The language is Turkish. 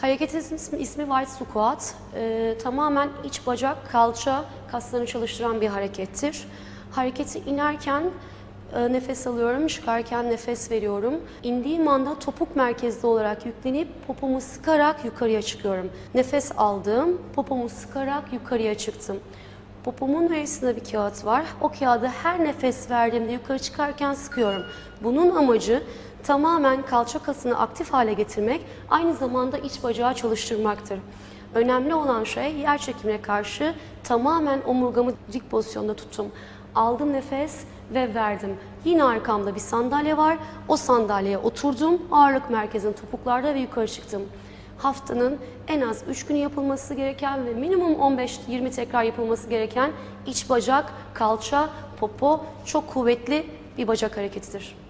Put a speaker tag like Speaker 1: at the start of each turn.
Speaker 1: Hareketin ismi, ismi White Squat. Ee, tamamen iç bacak, kalça kaslarını çalıştıran bir harekettir. Hareketi inerken e, nefes alıyorum, çıkarken nefes veriyorum. İndiğim anda topuk merkezli olarak yüklenip popomu sıkarak yukarıya çıkıyorum. Nefes aldım, popomu sıkarak yukarıya çıktım. Popomun verisinde bir kağıt var. O kağıdı her nefes verdiğimde yukarı çıkarken sıkıyorum. Bunun amacı tamamen kalça kasını aktif hale getirmek, aynı zamanda iç bacağı çalıştırmaktır. Önemli olan şey yer çekimine karşı tamamen omurgamı dik pozisyonda tuttum. Aldım nefes ve verdim. Yine arkamda bir sandalye var. O sandalyeye oturdum. Ağırlık merkezim topuklarda ve yukarı çıktım. Haftanın en az 3 günü yapılması gereken ve minimum 15-20 tekrar yapılması gereken iç bacak, kalça, popo çok kuvvetli bir bacak hareketidir.